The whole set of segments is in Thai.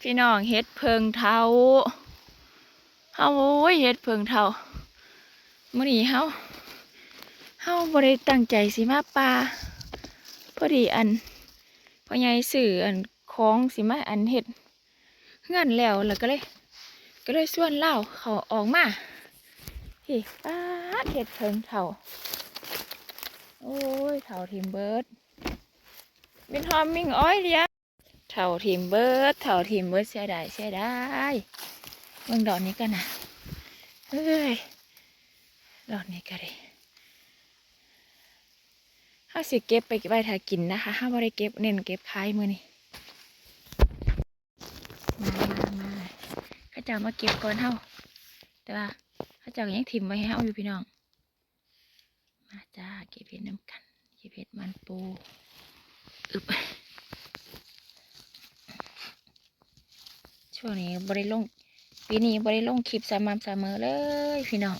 พี่น้องเฮ็ดเพิงเทาเฮาโอ้ยเฮ็ดเพิงเทามื้อนี้เฮาเฮาบ่ได้ตั้งใจสิมาป่าพอดีอันพ่อใหญ่ซื้ออันของสิมาอันเฮ็ดเฮือนแล้วแล้วก็เลย ก็เลยส่วนเล่าเขาออกมาพี่ป้าเฮ็ดเพิงเทาโอ้ยเทาทิมเบิร์ดเป็นทอมมิงอ้อยเดีย เท่าทีมเบิร์ดเท่าทีมเบิร์ดเสียดายเสียดายเบิ่งดอกนี้กันนะเฮ้ยดอกนี้ก็ได้ห้าสิเก็บไปไว้ถ้ากินนะคะห้าบ่ได้เก็บเน้นเก็บขายมือนี่มามามาข้าจ้ามาเก็บก่อนเฮาแต่ว่าข้าจ้ายังทิมไว้ให้เฮาอยู่พี่น้อง มาจ้าเก็บเห็ดน้ำกัน เก็บเห็ดมันปูอึบ ช่วงนี้บริลงปีนี้บริลงคลิปสม่ำเสมอเลยพี่น้อง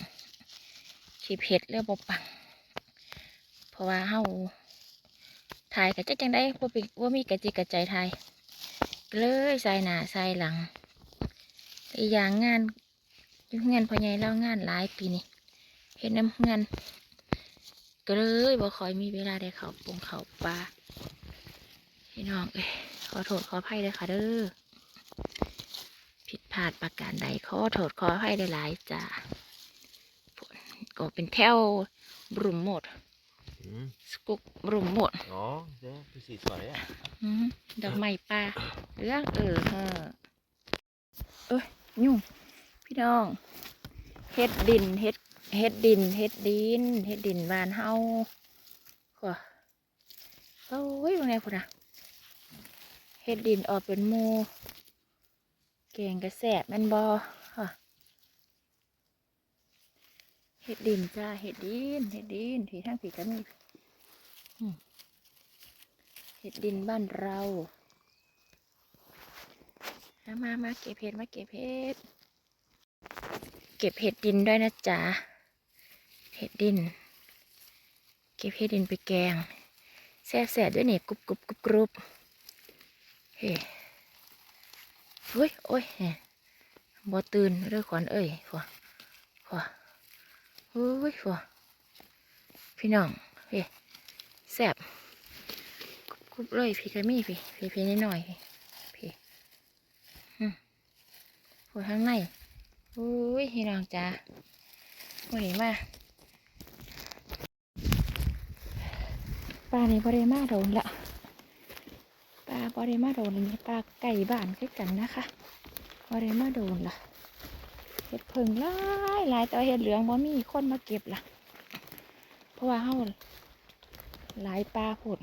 คลิปเห็ดเรื่องบปัง เพราะว่าเฮาถ่ายกับจักจังได้ว่ามีว่ามีกระจิกกระใจถ่ายเลยใส่หน้าใส่หลังอีกอย่างงานยุ่งงานพอใหญ่เล่างานหลายปีนี้เห็ดน้ำงานก็เลยบ่คอยมีเวลาได้เขาปงเขาปลาพี่น้องเอ้ยขอโทษขออภัยเลยค่ะเด้อ ผิดพลาดประการใดขอโทษขอให้ได้หลายๆจ้าฝนก็เป็นแถวบรุมหมด Mm. สกุกบรุมหมด Ja, det är precis vad det är. อืมดอกไม้ป่าเรื่องเออเฮอเอ้ยยุ่งพี่น้องเฮ็ดดินเฮ็ดเฮ็ดดินเฮ็ดดินเฮ็ดดินบ้านเฮาขวโอ้ยว่าไงพุ่นนะเฮ็ดดินออกเป็นหมู แกงกระแสบแมันบอค่ะเห็ดดินจ้าเห็ดดินเห็ดดินผีทางผีก็มีเห็ดดินบ้านเรามามามาเก็บเห็ดมาเก็บเห็ดเก็บเห็ดดินด้วยนะจ๊ะเห็ดดิน เก็บเห็ดดินไปแกงแซ่บแซ่บด้วยเนี่กรุบกรุบกรุบกรุบเฮ้ เฮ้ยโอ้ยแหม่บ่ตื่นเรื่องขวัญเอ้ยฝัวฝัวโอ้ยฟัวพี่น้องพี่แซ่บกรุบเลยพี่ก็มีพี่พี่พี่นิดหน่อยพี่พี่หัวข้างในโอ้ยพี่น้องจ้าวันนี้มาปลานี่บริมาโดนละ ปลาบริมาโดนนี่ปลาไก่บ้านคือกันนะคะบริมาโดนละเห็ดเพิงหลายหลายแต่ว่าเห็ดเหลืองบ่มีคนมาเก็บล่ะ เพราะว่าเฮาหลายปลาโพด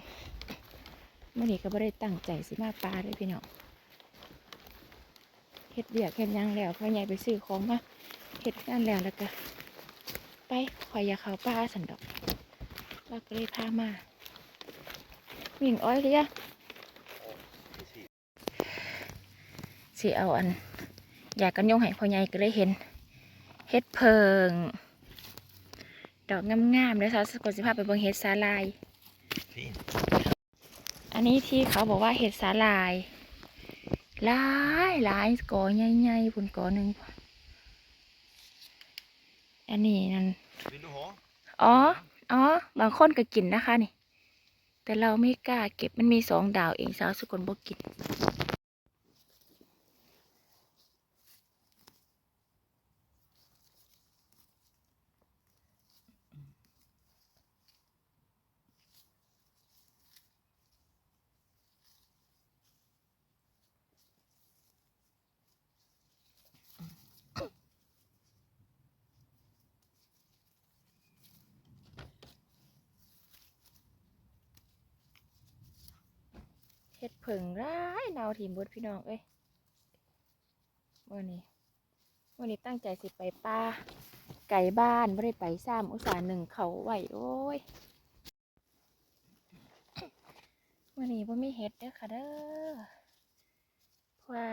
เมื่อนี้ก็บ่ได้ตั้งใจสิมาปลาเลยพี่น้องเห็ดเบียกเห็ดยังแล้วพ่อใหญ่ไปซื้อของมาเห็ดนั่นแล้วแล้วก็ไปข่อยอยากเขาปลาสันดอกว่าก็เลยพามาวิ่งอ้อยเลยอะ สิเอาอัน อยากกันยงให้พ่อใหญ่ก็เลยเห็นเฮ็ดเพิง ดอกงามๆเลยค่ะสกดสิภาพไปเบิ่งเฮ็ดสาลาย Fint. อันนี้ที่เขาบอกว่าเห็ดสาลายหลายหลายกอใหญ่ๆพุ่นกอหนึ่งอันนี้นั่น Vill du ha? อ๋ออ๋อบางคนก็กินนะคะนี่ แต่เราไม่กล้าเก็บมันมีสองดาวเองสาวสกลบอกกิน เผิงร้ายนาวทีมเบดพี่น้องเอ้ยเมื่อนี้เมื่อนี้ตั้งใจสิไปป่าไก่บ้านไม่ได้ไปซ้ำอุตส่าห์หนึ่งเขาไหวโอ้ยเมื่อนี้พ่มีเฮ็ดเด้อค่ะเด้อเพราะว่า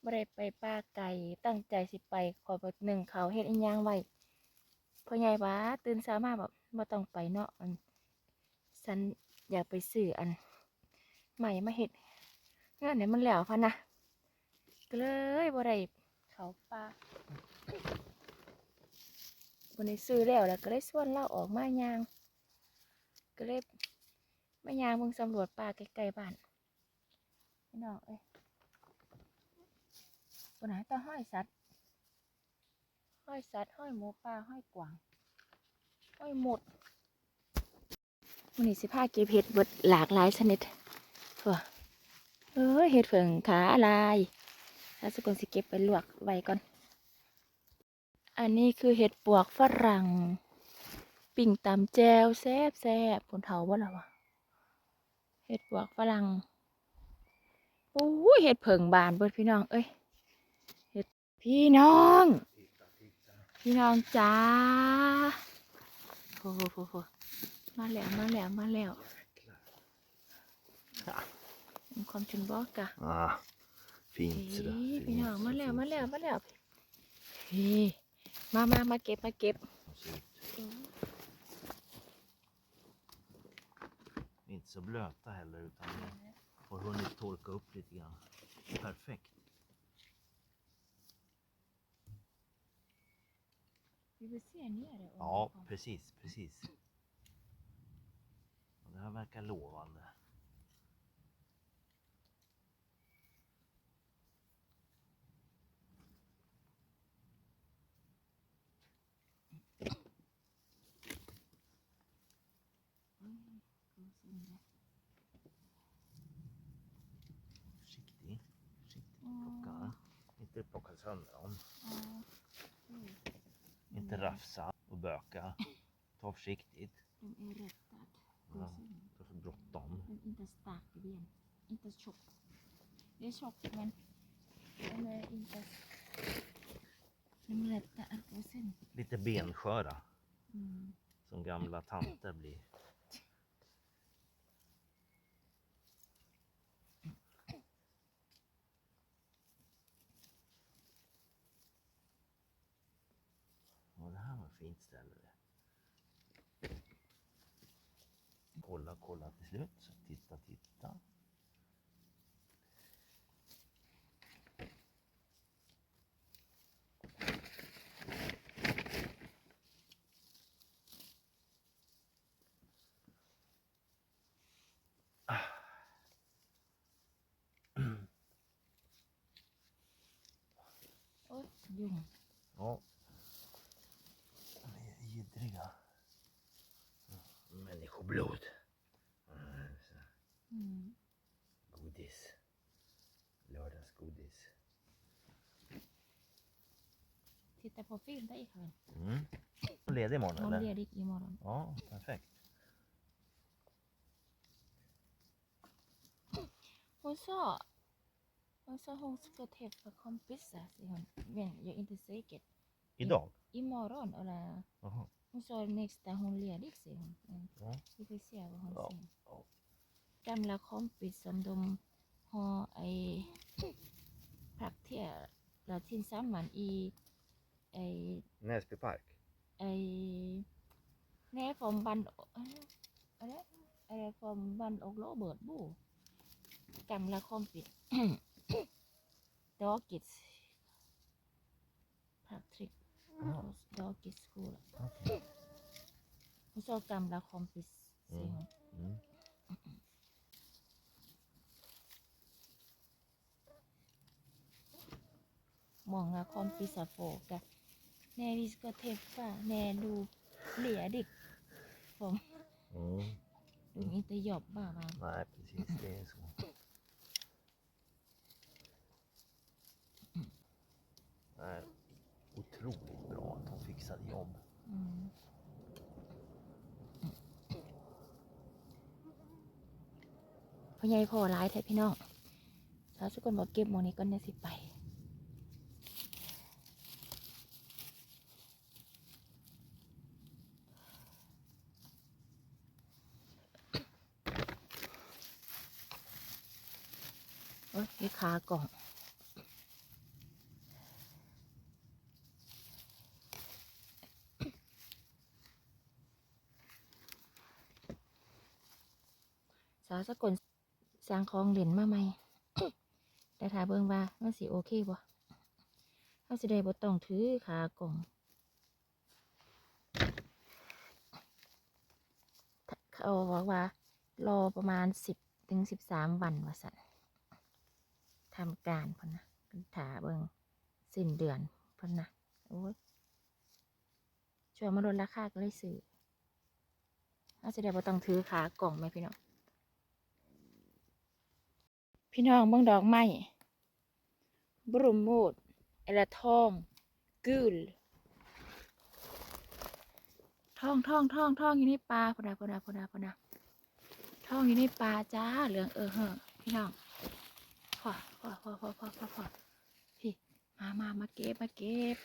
ไม่ได้ไปป่าไก่ตั้งใจสิไปขอแบบหนึ่งเขาเฮ็ดอีหยังไหวพ่อใหญ่บ้าตื่นเช้ามาแบบบ่ต้องไปเนาะอันฉันอยากไปซื้ออัน ใหม่มาเห็ดงานเนี่ยมันแล้วพะนนะก็เลยบ่ได้เขาป่าวันนี้ซื้อแล้วแล้วก็เลยส่วนเราออกมายาง ก็เลยมายางเบิ่งสำรวจป่าใกล้ๆบ้านพี่น้องเอ้ยบนไหนตาห้อยสัตว์ห้อยสัตว์ห้อยหมูป่าห้อยกวางห้อยหมดวันนี้สิพาเก็บเห็ดเบิดหลากหลายชนิด เออเห็ดเผิงขาอะไรถ้าสุกนสิเก็บไปลวกไว้ก่อน อันนี้คือเห็ดปวกฝรั่ง ปิ่งตำแจวแซ่บแซ่บผลเถาบ่ล่ะวะเห็ดปวกฝรั่งโอ้ยเห็ดเผิงบานเบิดพี่น้อง เอ้ยเห็ดพี่น้อง พี่น้องจ้าโอ้โหโหโหมาแล้วมาแล้วมาแล้ว มีความชุนบอกกะ Ah, fint เฮ้ sådär. ย Fint, พี่น้องมาแล้ว fint, มาแล้ว fint. มาแล้วเฮ้ยมามามาเก็บ มาเก็บ De ser ut. Inte så blöta heller utan de har hunnit torka upp lite grann. Perfekt. Vi vill se ner det. Ja, precis, precis. Och Det här verkar lovande. Försiktig. Försiktigt plocka. Inte plocka sönder dem. Inte rafsa och böka. Ta försiktigt. De är rättad. Ja, det är så bråttom. Men inte stark ben. Inte tjock. Det är tjockt men den är inte... Är. Lite bensköra. Mm. Som gamla tanter blir. Ja, det här var ett fint ställe. det. Kolla, kolla till slut. Så titta, titta. Oj, ljung. Ja. De är jiddriga. Människoblod. Mm. Mm. Godis. Lördagsgodis. Titta på film där ikväll. Mm. Är ledig imorgon eller? ledig imorgon. Ja, perfekt. Hon sa... träffa kompisar, säger hon. Men jag är inte säker. Idag? Imorgon eller... Jaha. Hon sa nästa hon är ledig, säger hon. Men Ja. vi får se vad hon Ja, säger. ja. Gamla kompis som de har i prakterat tillsammans i, i, Näsby park? i nere från Band... Eller? Eller från Band och Robertbo. Gamla kompis. Dagis. Praktik. Ja. Dagis skola. Okej. Hon sa gamla kompis, säger Mm. hon. Mm. Många kompisar frågar när vi ska träffa, när du ledig. För Mm. de inte jobbar va. Nej, precis. Det är så. Nej, otroligt bra att de fixade jobb. อืมพ่อใหญ่พ่อร้ายแท้พี่น้องสาวสุกคนบอกเก็บหมองนี้ก่อนเนี่ยสิไป โอ้ยมีขากล่อง สาวสกลสร้างของเหรียญมาใหม่แต่ถ้าเบิ่งว่ามันสิโอเคบ่เฮาสิได้บ่ต้องถือขากล่องเขาบอกว่า รอประมาณสิบถึงสิบสามวันว่าสันทำการพนนะเป็นถาเบิงสิ้นเดือนพนนะโอ้ยช่วยมาลดราคาก็เลยซื้ออาจจะได้บ่ต้องถือขากล่องไหมพี่น้อง พี่น้องเบิ่งดอกไม้บรุมโมดเอลทองกูลท่องท่องท่องท่องอยู่ในป่าพอดาพอดาพอดาพอดาท่องอยู่ในป่าจ้าเหลืองเออเหอพี่น้องพอพอพอพอพอพอพอพี่มามามาเก็บมาเก็บ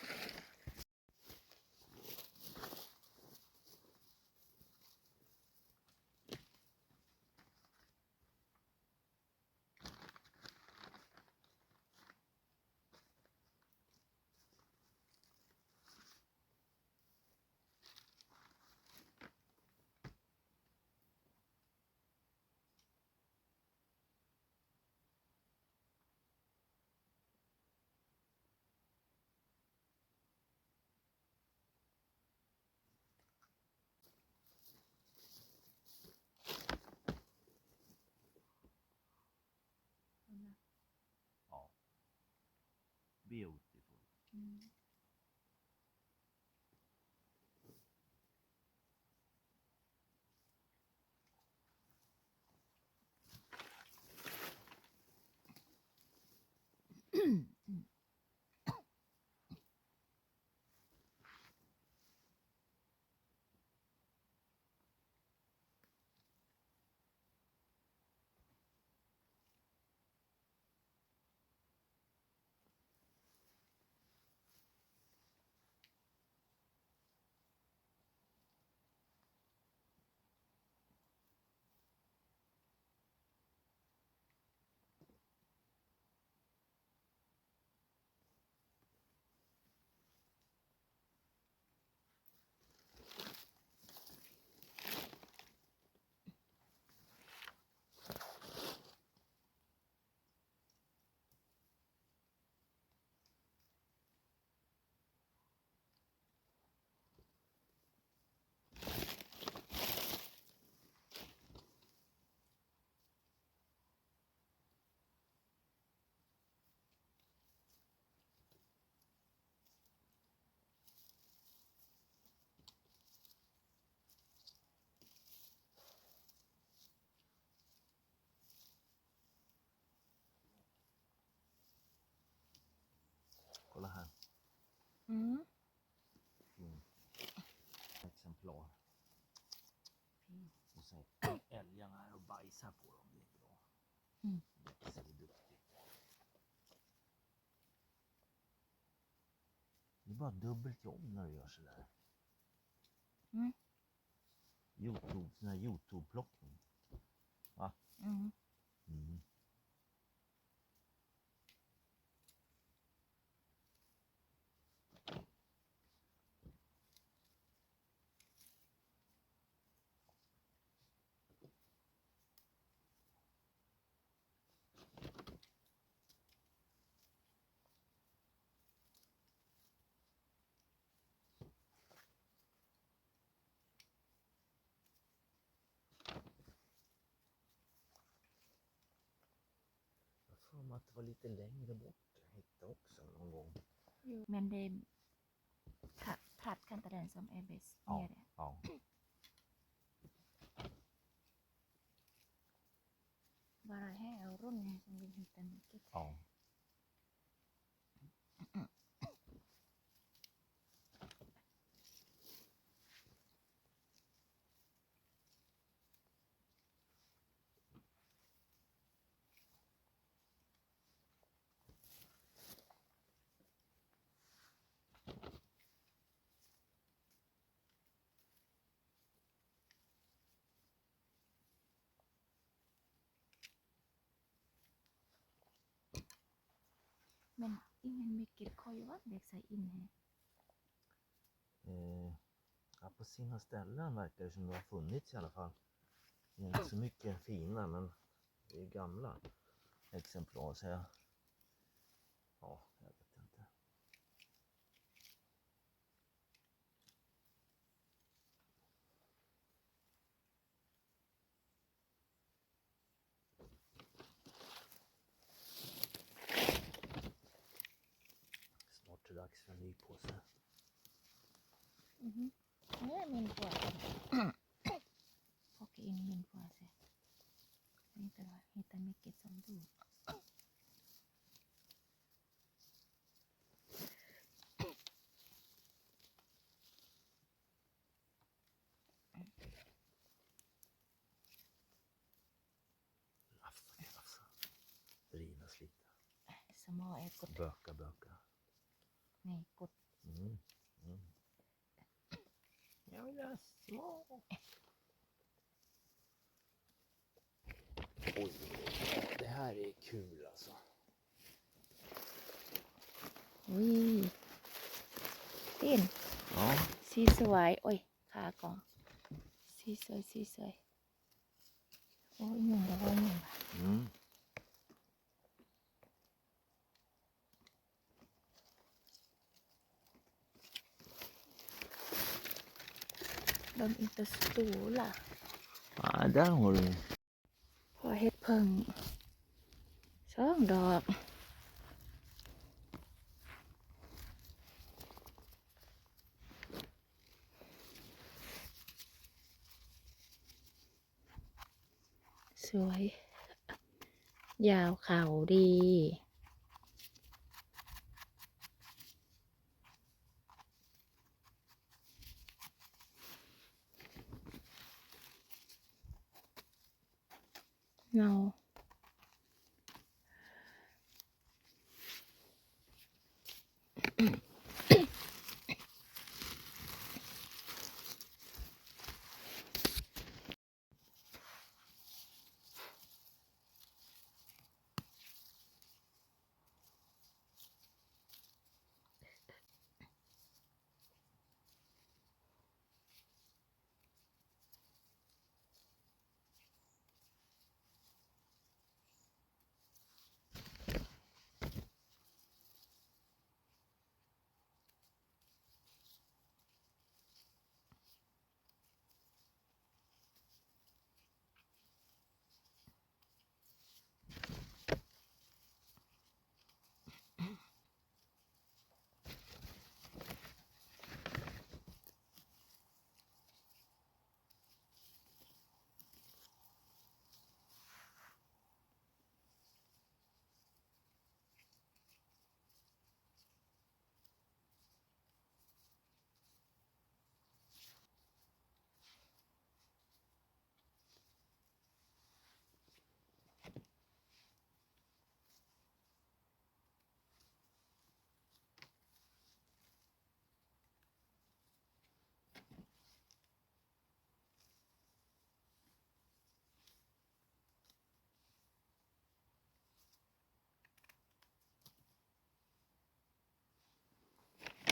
beautiful. Mm. Mm. Fint Exemplar. Fint. Och sen älgarna här och bajsar på dem. Det är bra. Mm. Växer är duktigt. Det är bara dubbelt jobb när du gör sådär. Mm. Youtube, sån här Youtube-plockning. Va? Mm. Mm. Att det var lite längre bort. Jag hittade också någon gång. แมนเดมขาดขาดกันตะแดนซอมแอร์เบส Ja. เนี่ยแหละ Ja. ว่าอะไรให้เอารุ่นไง som vill hitta mycket ja. Men ingen mycket koivat växer inne? Eh, ja, på sina ställen verkar det som det har funnits i alla fall. Det är inte så mycket fina men det är gamla exemplar så jag Ja, ม่เก็ตสมบูรณ์ Rafsa, rafsa. Vridas lite. สมอแอร์กด Böka, böka. นี่กด Mm. Mm. Jag vill ha små. Oj, det här är kul alltså. วิตีน Ja. สีสวยโอ้ยขากองสีสวยสีสวยโอ้ยยุ่งแล้วว่ายุ่งว่ะ Mm. เบิ่งอินเตอร์สตูล่ะ Ja, där har du. พอเฮ็ดเพิ่งสองดอกสวย ยาวเข่าดี เ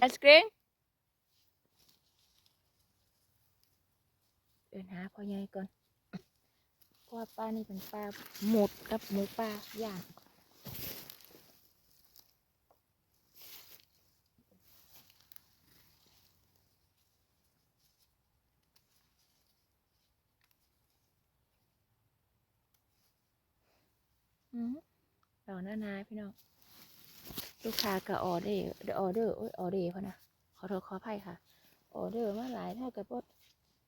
ไอศกรีมเดินหาพ่อใหญ่ก่อนเพราะว่าป้านี่เป็นปลาหมดกับหมูปลาย่างอืมดอกนานาพี่น้อง ลูกค้าก็ออเดอร์ออเดอร์โอ้ยออเดอร์พะนะขอโทษขออภัยค่ะ ออเดอร์มาหลายเท่ากับว่า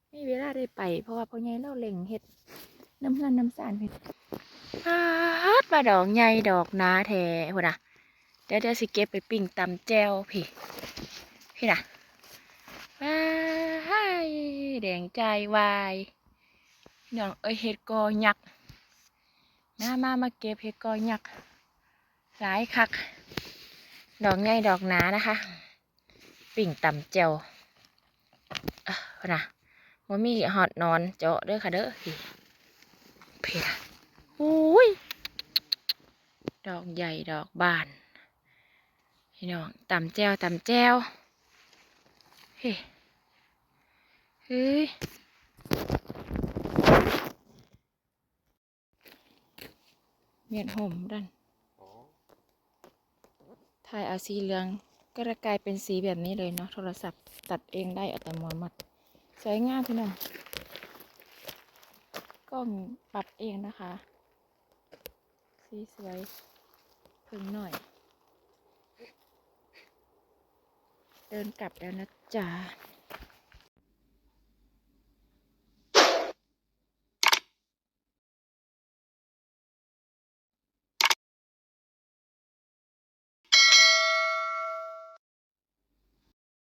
ไม่มีเวลาได้ไป เพราะว่าพ่อใหญ่เราเล็งเฮ็ดน้ำเงินน้ำสารเฮ็ดฮาดมาดอกใหญ่ดอกนาแท้พุ่นะเดี๋ยวเดี๋ยวสิเก็บไปปิ้งตำแจวพี่พี่น่ะว้ายแดงใจวายน้องเอ้ยเฮ็ดกอยักษ์มามามาเก็บเฮ็ดกอยักหลายคัก ดอกใหญ่ดอกหนานะคะ ปิ่งต่ำเจียวอะนะว่ามีหอดนอนเจาะเด้อค่ะเด้อเพียอุ้ยดอกใหญ่ดอกบานพี่น้องต่ำแจวต่ำแจวเฮ้ยเฮ้ยเมียนห่มดัน ถ่ายเอาสีเหลืองก็จะกลายเป็นสีแบบนี้เลยเนาะโทรศัพท์ตัดเองได้อัตโนมัติสวยงามพี่น้องกล้องปรับเองนะคะ สีสวยพึ่งหน่อย เดินกลับแล้วนะจ๊ะ